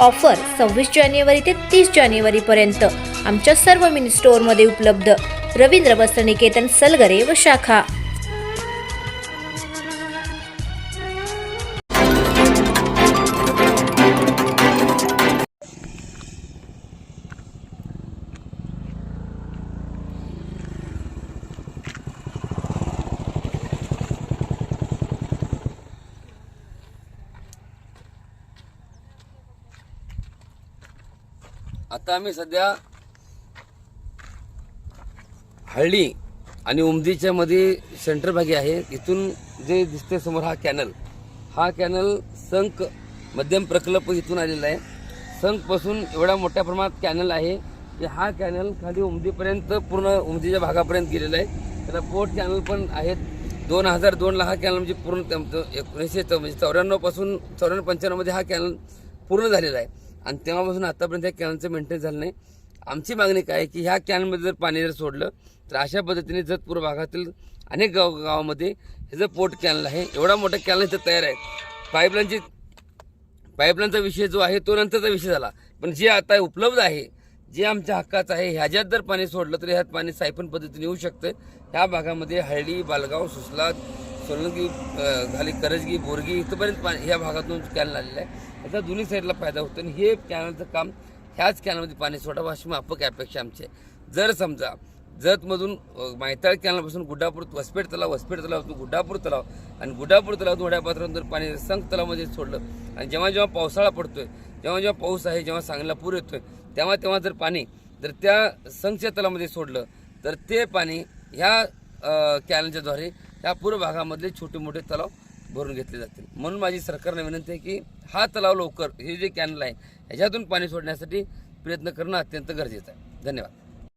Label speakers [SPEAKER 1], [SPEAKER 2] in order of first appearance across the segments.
[SPEAKER 1] Offer सव्वीस जानेवारी ते तीस जानेवारीपर्यंत आमच्या सर्व मिनी स्टोअरमध्ये उपलब्ध रवींद्र वस्त्रनिकेतन सलगरे व शाखा.
[SPEAKER 2] आता आम्ही सध्या हळली आणि उमदीच्या मध्ये सेंटर भागी आहे. इथून जे दिसते समोर हा कॅनल हा कॅनल संक मध्यम प्रकल्प इथून आलेला आहे. संकपासून एवढ्या मोठ्या प्रमाणात कॅनल आहे की हा कॅनल खाली उमदीपर्यंत पूर्ण उमदीच्या भागापर्यंत गेलेला आहे. त्याला बोट कॅनल पण आहेत. दोन हजार दोनला हा कॅनल म्हणजे पूर्ण एकोणीसशे चौ- म्हणजे चौऱ्याण्णवपासून चौऱ्याण्णव पंच्याण्णवमध्ये हा कॅनल पूर्ण झालेला आहे. आणि तेव्हापासून आतापर्यंत या कॅनचं मेंटेन झालं नाही. आमची मागणी काय आहे की ह्या कॅनमध्ये जर पाणी जर सोडलं तर अशा पद्धतीने जतपूर भागातील अनेक गाव गावामध्ये हे जर पोर्ट कॅनल आहे एवढा मोठा कॅनल इथं तयार आहे. पाईपलाईनची पाईपलाईनचा विषय जो आहे तो नंतरचा विषय झाला. पण जे आता उपलब्ध आहे जे आमच्या हक्काचं आहे ह्याच्यात जर पाणी सोडलं तर ह्यात पाणी सायपन पद्धतीने येऊ शकतं. ह्या भागामध्ये हळदी बालगाव सुसला सोलंकी खाली करजगी बोरगी इथंपर्यंत पाणी ह्या भागातून कॅनल आलेला आहे. याचा दोन्ही साईडला फायदा होतो आणि हे कॅनलचं काम ह्याच कॅनलमध्ये पाणी सोडावं अशी माफक अपेक्षा आमची आहे. जर समजा जतमधून मायताळ कॅनलपासून गुड्डापूर वसपेट तलाव वसपेट तलावातून गुड्डापूर तलाव आणि गुड्डापूर तलावातून वड्यापात्रातून जर पाणी संख तलावमध्ये सोडलं आणि जेव्हा जेव्हा पावसाळा पडतोय जेव्हा जेव्हा पाऊस आहे जेव्हा सांगला पूर येतोय तेव्हा तेव्हा जर पाणी जर त्या संघच्या तलावामध्ये सोडलं तर ते पाणी ह्या कॅनलच्याद्वारे या पूर्व भागामधले छोटे मोठे तलाव भरून घेतले जातील. म्हणून माझी सरकारने विनंती आहे की हा तलाव लवकर हे जे कॅनल आहे ह्याच्यातून पाणी सोडण्यासाठी प्रयत्न करणं अत्यंत गरजेचं आहे. धन्यवाद.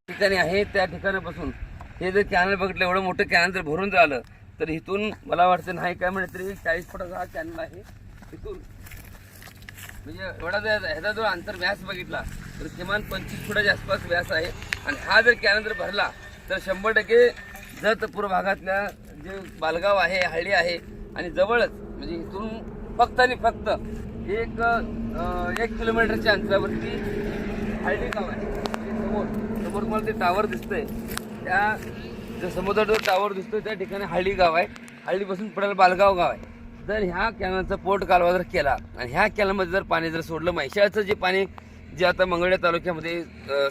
[SPEAKER 2] ठिकाणी आहे त्या ठिकाणापासून. हे जर कॅनल बघितलं एवढं मोठं कॅनल जर भरून जर आलं तर इथून मला वाटतं नाही काय म्हणत तरी चाळीस फुटाचा हा कॅनल आहे. इथून म्हणजे एवढा जर ह्याचा जो अंतर व्यास बघितला तर किमान पंचवीस फुटाच्या आसपास व्यास आहे. आणि हा जर कॅनल जर भरला तर शंभर टक्के जत पूर्व भागातल्या जे बालगाव आहे हळ्ळी आहे आणि जवळच म्हणजे इथून फक्त आणि फक्त एक एक किलोमीटरच्या अंतरावरती हळदी गाव आहे. म्हणजे समोर समोर मला ते टावर दिसतंय. त्या जो समुद्राचा जो टावर दिसतोय त्या ठिकाणी हळदी गाव आहे. हळदीपासून पडायला बालगाव गाव आहे. जर ह्या कॅनलचा पोट कालवा जर केला आणि ह्या कॅनलमध्ये जर पाणी जर सोडलं म्हैशाळचं जे पाणी जे आता मंगळ्या तालुक्यामध्ये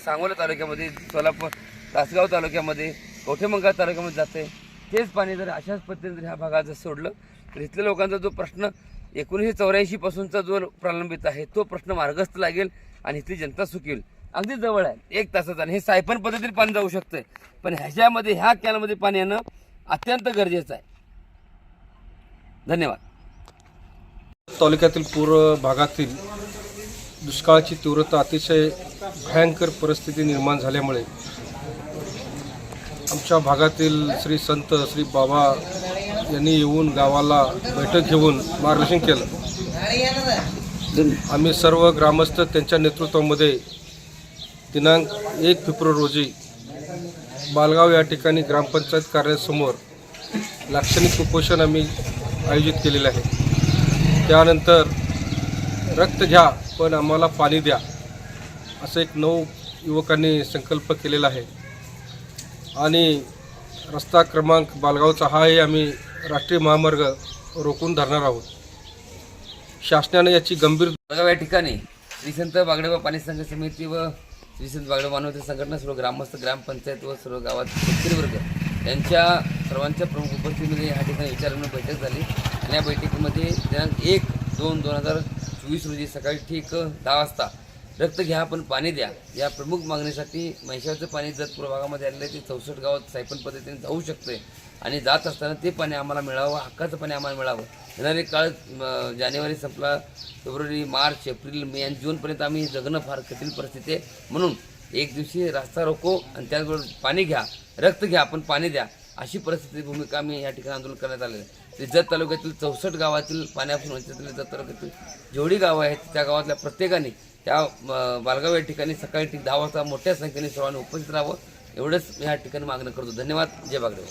[SPEAKER 2] सांगोला तालुक्यामध्ये सोलापूर तासगाव तालुक्यामध्ये कवठेमंगळ तालुक्यामध्ये जाते तेच पाणी जर अशाच पद्धतीने जर ह्या भागात जर सोडलं तर इथल्या लोकांचा जो प्रश्न एकोणीसशे चौऱ्याऐंशी पासूनचा जो प्रलंबित आहे तो प्रश्न मार्गस्थ लागेल आणि इथली जनता सुखी होईल. अगदी जवळ आहे एक तासाचा आणि हे सायपन पद्धतीने पाणी जाऊ शकतंय. पण ह्याच्यामध्ये ह्या कॅनमध्ये पाणी येणं अत्यंत गरजेचं आहे. धन्यवाद.
[SPEAKER 3] तालुक्यातील पूर भागातील दुष्काळाची तीव्रता अतिशय भयंकर परिस्थिती निर्माण झाल्यामुळे आमच्या भागातील श्री संत श्री बाबा यांनी येऊन गावाला बैठक घेऊन मार्गदर्शन केलं. आम्ही सर्व ग्रामस्थ त्यांच्या नेतृत्वामध्ये दिनांक एक फेब्रुवारी रोजी बालगाव या ठिकाणी ग्रामपंचायत कार्यालयासमोर लाक्षणिक उपोषण आम्ही आयोजित केलेलं आहे. त्यानंतर रक्त घ्या पण आम्हाला पाणी द्या असं एक नऊ युवकांनी संकल्प केलेला आहे. आणि रस्ता क्रमांक बालगावचा हाही आम्ही राष्ट्रीय महामार्ग रोखून धरणार आहोत. शासनाने याची गंभीर
[SPEAKER 2] बघा या ठिकाणी श्री संत बागडेबा पाणी संघ समिती व श्री संत बागडेबा मानवते संघटना सर्व ग्रामस्थ ग्रामपंचायत व सर्व गावात शेतकरी वर्ग यांच्या सर्वांच्या प्रमुख उपस्थितीमध्ये या ठिकाणी विचारांना बैठक झाली. आणि या बैठकीमध्ये दिनांक एक दोन दोन हजार चोवीस रोजी सकाळी ठीक दहा वाजता रक्त घ्या पण पाणी द्या. या प्रमुख मागणीसाठी म्हैशाळचं पाणी जतपूर भागामध्ये आलेलं आहे. ते चौसष्ट गावात सायपन पद्धतीने जाऊ शकते. आणि जात असताना ते पाणी आम्हाला मिळावं हक्काचं पाणी आम्हाला मिळावं. येणारे काळ जानेवारी संपला. फेब्रुवारी मार्च एप्रिल मे आणि जूनपर्यंत आम्ही जगणं फार कठीण परिस्थिती आहे. म्हणून एक दिवशी रास्ता रोको आणि त्याचबरोबर पाणी घ्या रक्त घ्या पण पाणी द्या. अशी परिस्थिती भूमिका आम्ही या ठिकाणी आंदोलन करण्यात आलेलं आहे. ते जत तालुक्यातील चौसष्ट गावातील पाण्यापासून वंचित जत तालुक्यातील जेवढी गावं आहेत त्या गावातल्या प्रत्येकाने त्या बालगाव या ठिकाणी सकाळी ठीक दहा वाजता मोठ्या संख्येने सर्वांनी उपस्थित राहावं. एवढंच मी या ठिकाणी मागणं करतो. धन्यवाद. जय बागदेवा